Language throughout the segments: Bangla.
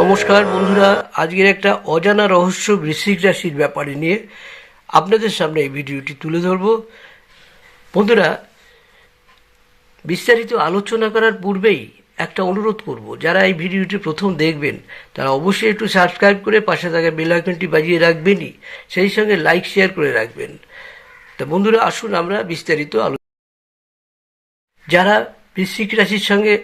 নমস্কার বন্ধুরা, আজকের একটা অজানা রহস্য বৃশ্চিক রাশির ব্যাপারে নিয়ে আপনাদের সামনে এই ভিডিওটি তুলে ধরব। বন্ধুরা, বিস্তারিত আলোচনা করার পূর্বেই একটা অনুরোধ করব, যারা এই ভিডিওটি প্রথম দেখবেন, তারা অবশ্যই একটু সাবস্ক্রাইব করে পাশে থাকা বেল আইকনটি বাজিয়ে রাখবেনই, সেই সঙ্গে লাইক, শেয়ার করে রাখবেন। তা বন্ধুরা, আসুন আমরা বিস্তারিত আলো যারা বৃশ্চিক রাশির সঙ্গে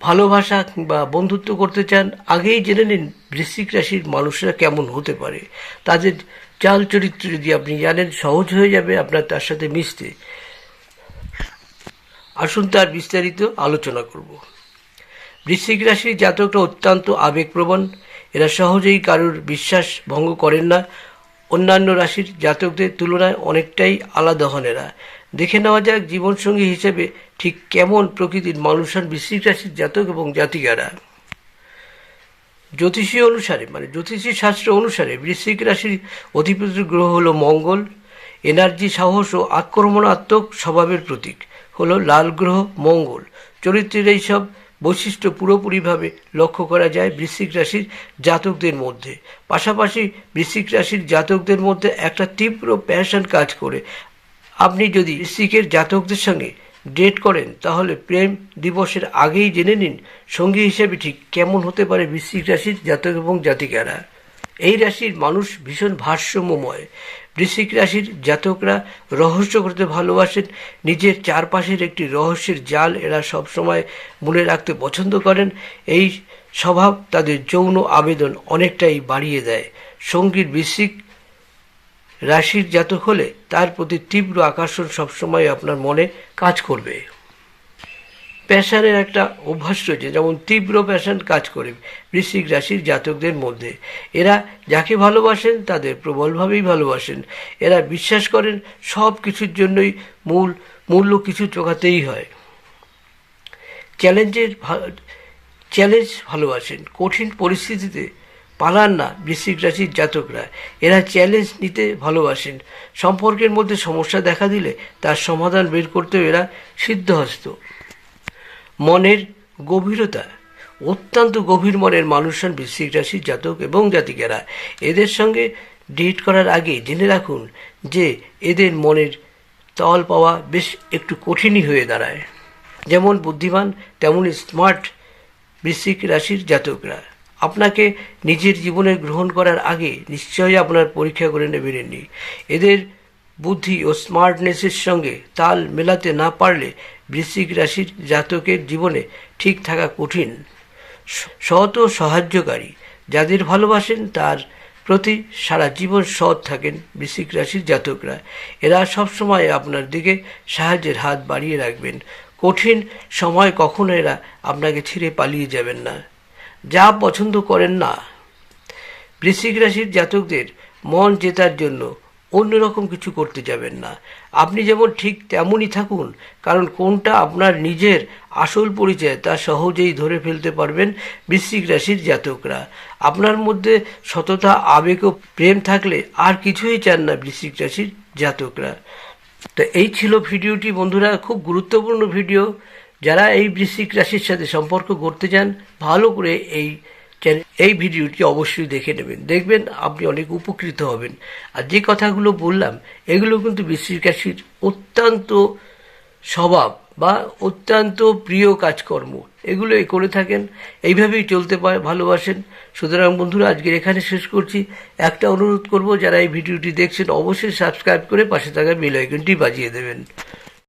ভালোবাসা কিংবা বন্ধুত্ব করতে চান, আগেই জেনে নিন বৃশ্চিক রাশির মানুষরা কেমন হতে পারে। তাদের চাল চরিত্র যদি আপনি জানেন, সহজ হয়ে যাবে আপনার তার সাথে মিশতে। আসুন তার বিস্তারিত আলোচনা করব। বৃশ্চিক রাশির জাতকরা অত্যন্ত আবেগপ্রবণ। এরা সহজেই কারোর বিশ্বাস ভঙ্গ করেন না। অন্যান্য রাশির জাতকদের তুলনায় অনেকটাই আলাদা হন এরা। দেখে নেওয়া যাক জীবনসঙ্গী হিসেবে ঠিক কেমন প্রকৃতির মানুষ হন বৃশ্চিক রাশির জাতক এবং জাতিকারা। জ্যোতিষী অনুসারে মানে জ্যোতিষী শাস্ত্র অনুসারে বৃশ্চিক রাশির অধিপতি গ্রহ হলো মঙ্গল। এনার্জি, সাহস ও আক্রমণাত্মক স্বভাবের প্রতীক। হলো লাল গ্রহ মঙ্গল। চরিত্রের এইসব বৈশিষ্ট্য পুরোপুরিভাবে লক্ষ্য করা যায় বৃশ্চিক রাশির জাতকদের মধ্যে। পাশাপাশি বৃশ্চিক রাশির জাতকদের মধ্যে একটা তীব্র প্যাশন কাজ করে। আপনি যদি বৃশ্চিকের জাতকদের সঙ্গে ডেট করেন, তাহলে প্রেম দিবসের আগেই জেনে নিন সঙ্গী হিসেবে ঠিক কেমন হতে পারে বৃশ্চিক রাশির জাতক এবং জাতিকারা। এই রাশির মানুষ ভীষণ ভারসাম্যময়। বৃশ্চিক রাশির জাতকরা রহস্য করতে ভালোবাসেন। নিজের চারপাশের একটি রহস্যের জাল এরা সবসময় মনে রাখতে পছন্দ করেন। এই স্বভাব তাদের যৌন আবেদন অনেকটাই বাড়িয়ে দেয়। সঙ্গীর বৃশ্চিক রাশির জাতক হলে তার প্রতি তীব্র আকর্ষণ সবসময় আপনার মনে কাজ করবে। প্যাশনের একটা অভ্যাস রয়েছে যেমন তীব্র প্যাশন কাজ করে বৃশ্চিক রাশির জাতকদের মধ্যে। এরা যাকে ভালোবাসেন, তাদের প্রবলভাবেই ভালোবাসেন। এরা বিশ্বাস করেন, সব কিছুর জন্যই মূল, মূল্য কিছু চোখাতেই হয়। চ্যালেঞ্জের চ্যালেঞ্জ ভালোবাসেন, কঠিন পরিস্থিতিতে পালান না বৃশ্চিক রাশির জাতকরা। এরা চ্যালেঞ্জ নিতে ভালোবাসেন। সম্পর্কের মধ্যে সমস্যা দেখা দিলে তার সমাধান বের করতেও এরা সিদ্ধহস্ত। মনের গভীরতা, অত্যন্ত গভীর মনের মানুষ হন বৃশ্চিক রাশির জাতক এবং জাতিকেরা। এদের সঙ্গে ডেট করার আগে জেনে রাখুন যে এদের মনের তল পাওয়া বেশ একটু কঠিনই হয়ে দাঁড়ায়। যেমন বুদ্ধিমান তেমনই স্মার্ট বৃশ্চিক রাশির জাতকরা। আপনাকে নিজের জীবনে গ্রহণ করার আগে নিশ্চয়ই আপনার পরীক্ষা করে নেবেননি। এদের বুদ্ধি ও স্মার্টনেসের সঙ্গে তাল মেলাতে না পারলে বৃশ্চিক রাশির জাতকের জীবনে ঠিক থাকা কঠিন, সৎ ও সাহায্যকারী। যাদের ভালোবাসেন, তার প্রতি সারা জীবন সৎ থাকেন বৃশ্চিক রাশির জাতকরা। এরা সবসময় আপনার দিকে সাহায্যের হাত বাড়িয়ে রাখবেন। কঠিন সময় কখনো এরা আপনাকে ছিঁড়ে পালিয়ে যাবেন না। যা পছন্দ করেন না। বৃশ্চিক রাশির জাতকদের মন জেতার জন্য অন্যরকম কিছু করতে যাবেন না। আপনি যেমন ঠিক তেমনই থাকুন, কারণ কোনটা আপনার নিজের আসল পরিচয় তা সহজেই ধরে ফেলতে পারবেন বৃশ্চিক রাশির জাতকরা। আপনার মধ্যে সততা, আবেগ ও প্রেম থাকলে আর কিছুই চান না বৃশ্চিক রাশির জাতকরা। তো এই ছিল ভিডিওটি। বন্ধুরা, খুব গুরুত্বপূর্ণ ভিডিও। যারা এই বৃশ্চিক রাশির সাথে সম্পর্ক করতে চান, ভালো করে এই এই ভিডিওটি অবশ্যই দেখে নেবেন। দেখবেন আপনি অনেক উপকৃত হবেন। আর যে কথাগুলো বললাম, এগুলো কিন্তু বৃশ্চিক রাশির অত্যন্ত স্বভাব বা অত্যন্ত প্রিয় কাজকর্ম। এগুলো করে থাকেন, এইভাবেই চলতে পারে ভালোবাসেন। সুতরাং বন্ধুরা, আজকের এখানে শেষ করছি। একটা অনুরোধ করব, যারা এই ভিডিওটি দেখছেন, অবশ্যই সাবস্ক্রাইব করে পাশে থাকা বেল আইকনটি বাজিয়ে দেবেন।